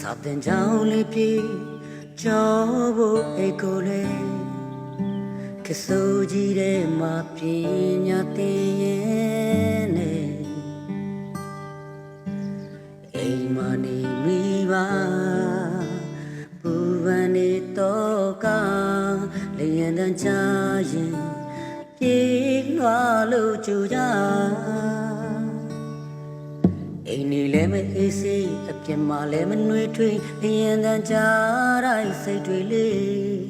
စာတင်ကြောင်းလေးပြေကြောဖို့အိတ်ကိုလေကစိုးကြီးတဲ့မှာပြင်းညာတင်ရဲ့နဲ့အိမ်မနေမိပါပူပန်နေတော့ကလျင်တန်းချရင်ပြေးလွာလို့ကြူကြ အိမ်နေလည်းမအေးစေးအပြစ်မှလည်းမနှွေးထွေးအရင်တန်ကြတိုင်းစိတ်တွေလေး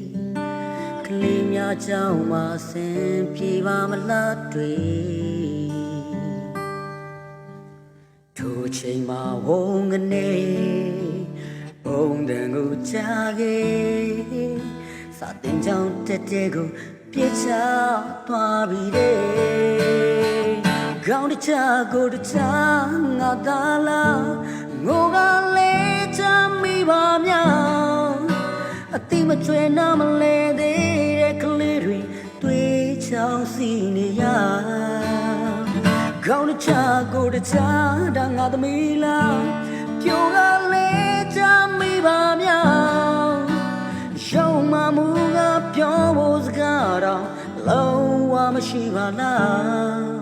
ကလေးများကြောင့်မဆင်ပြေပါမလားတွေထိုချိန်မှာဝုန်းကနေဘုံတန်ကိုချခဲ့စာတင်ကြောင့်တက်တဲ့ကိုပြစ်ချသွားပြီတဲ့ ကောင်းတချာကိုတချာငါသာလားငိုကလေးချမိပါမြောင်အတိမကျွဲနာမလဲသေးတဲ့ကလေးတွေတွေးချောင်းစီနေရကောင်းတချာကိုတချာဒါငါသမီးလားပြိုကလေးချမိပါမြောင်ရုံမမှုကပြောဖို့စကားတော့လုံးဝမရှိပါလား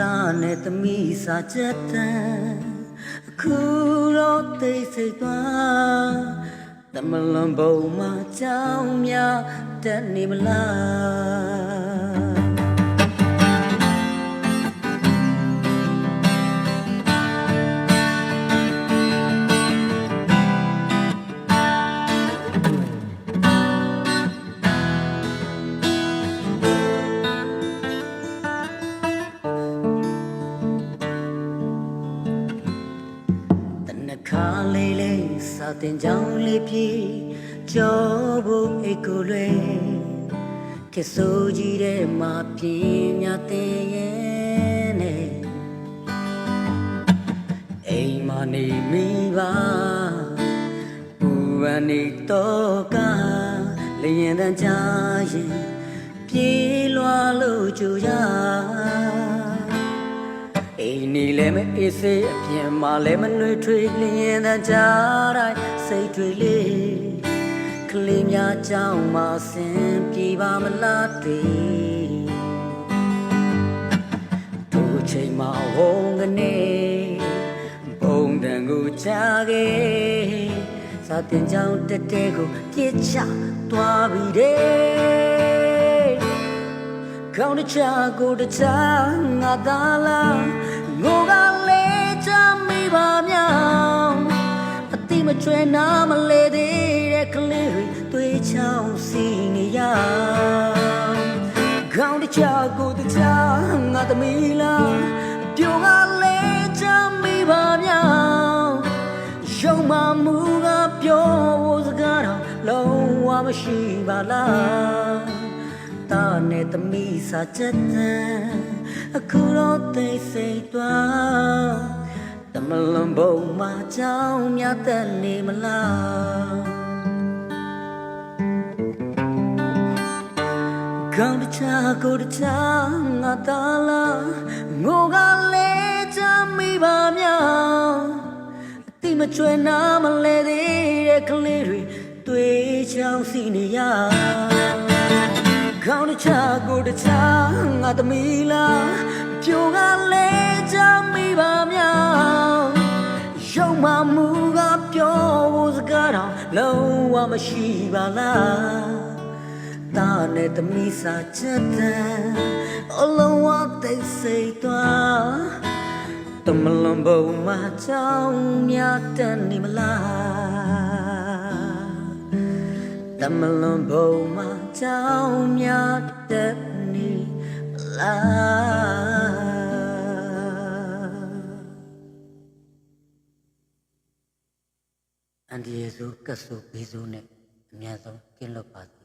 တာနဲ့သမီးစာချက်တန်အခုတော့သိစိတ်သွားတမလွန်ဘုံမှာကြောင်းများတက်နေမလား ခါလေးလေးစာတင်ကြောင်းလေးပြေကြောဖို့အိတ်ကိုလွယ်ကဆိုကြီးတဲ့မှာပြင်းများတင်ရဲ့နဲ့အိမ်မနေမိပါပူရနေတော့ကလျင်တန်းချရင်ပြေးလွာလို့ကြူရအိမ် နေလည်းမအေးစေးအပြင်မှာလည်းမနှွေထွေးလျင်တန်းကြတိုင်းစိတ်တွေလေးကလေးများကြောင့်မဆင်ပြေပါမလားတွေတို့ချိန်မှာဝုန်းကနေဘုံတန်ကိုချခဲ့စာတင်ကြောင်တက်တဲ့ကိုပြစ်ချသွားပြီတဲ့ကောင်းတချာကိုတချာငါသာလား ငိုကလေးချမိပါမြောင်အတိမကျွဲနာမလဲသေးတဲ့ကလေးတွေတွေးချောင်းစီနေရကောင်းတချာကိုတချာငါသမီးလားပြိုကလေးချမိပါမြောင်ရုံမမှုကပြောဖို့စကားတော့လုံးဝမရှိပါလားတာနဲ့သမီးစာချက်တန် အခုတော့သိစိတ်သွားတမလွန်ဘုံမှာကြောင်းမြတ်တဲ့နေမလားကောင်းတချာကိုတချာငါသာလားငိုကလေးချမိပါမြောင်အတိမကျွဲနာမလဲသေးတဲ့ကလေးတွေတွေးချောင်းစီနေရ ကောင်းတချာကိုတချာငါသမီးလားပြိုကလေးချမိပါမြောင်ရုံမမှုကပြောဖို့စကားတော့လုံးဝမရှိပါလားတာနဲ့သမီးစာချက်တန်အလုံးဝသိစိတ်သွားတမလွန်ဘုံမှာချောင်းမြတ်တဲ့နေမလားတမလွန်ဘုံမှာ ကြောင်းမြတ်တဲ့နေလားအန်ဒီယေစုကဆုဘေးစုနဲ့အများဆုံးကင်းလွတ်ပါစေ